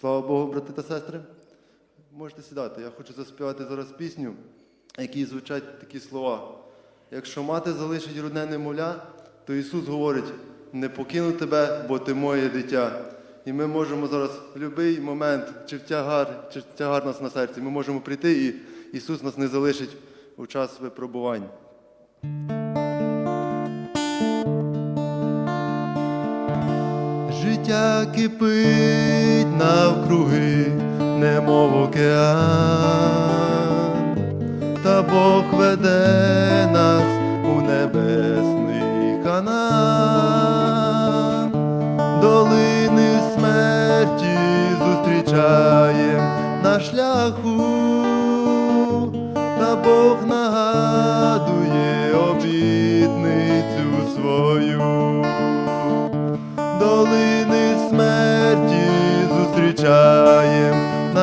Слава Богу, брати та сестри. Можете сідати. Я хочу заспівати зараз пісню, в якій звучать такі слова. Якщо мати залишить рудне немовля, то Ісус говорить: не покину тебе, бо ти моє дитя. І ми можемо зараз в будь-який момент, чи в тягар, чи в тягар нас на серці, ми можемо прийти, і Ісус нас не залишить у час випробувань. Життя кипить навкруги, немов океан, та Бог веде нас у небесний канан, долини смерті зустрічаєм на шляху,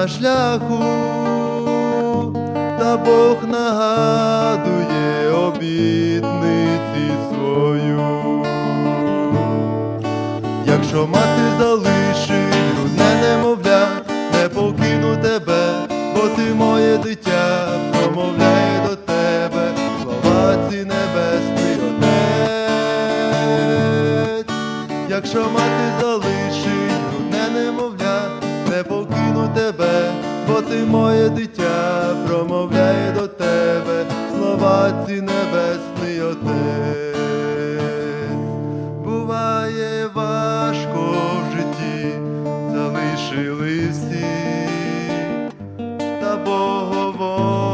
шляху, та Бог нагадує обітниці свою. Якщо мати залишить грудне немовля, не покину тебе, бо ти моє дитя, промовляє до тебе слова ці небесний. Якщо мати залишить тебе, бо ти моє дитя, промовляє до тебе слова ці небесний Отець. Буває важко в житті, залишили всі, та Бог говорить,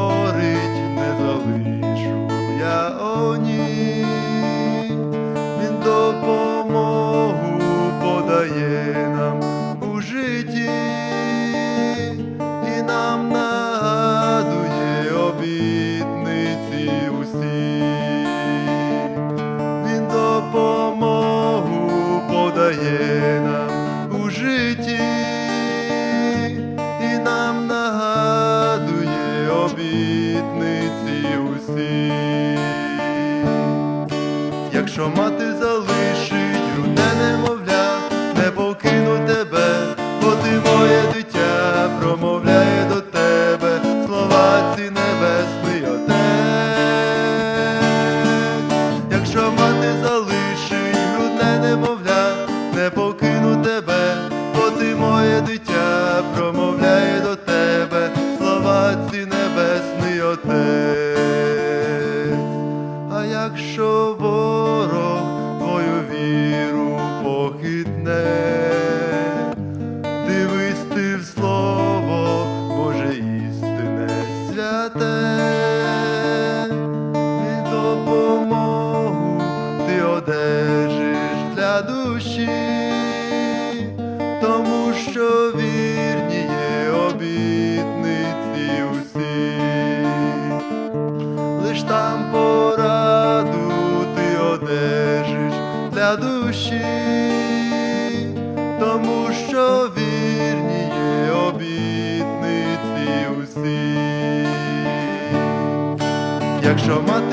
подає нам у житті і нам нагадує обітниці усі. Якщо мати покину тебе, бо ти моє дитя, промовляє до тебе слова ці небесний Отець. Що вірні є обітниці усі лиш там пораду ти одержиш для душі, тому що вірні є обітниці усі. Якщо мати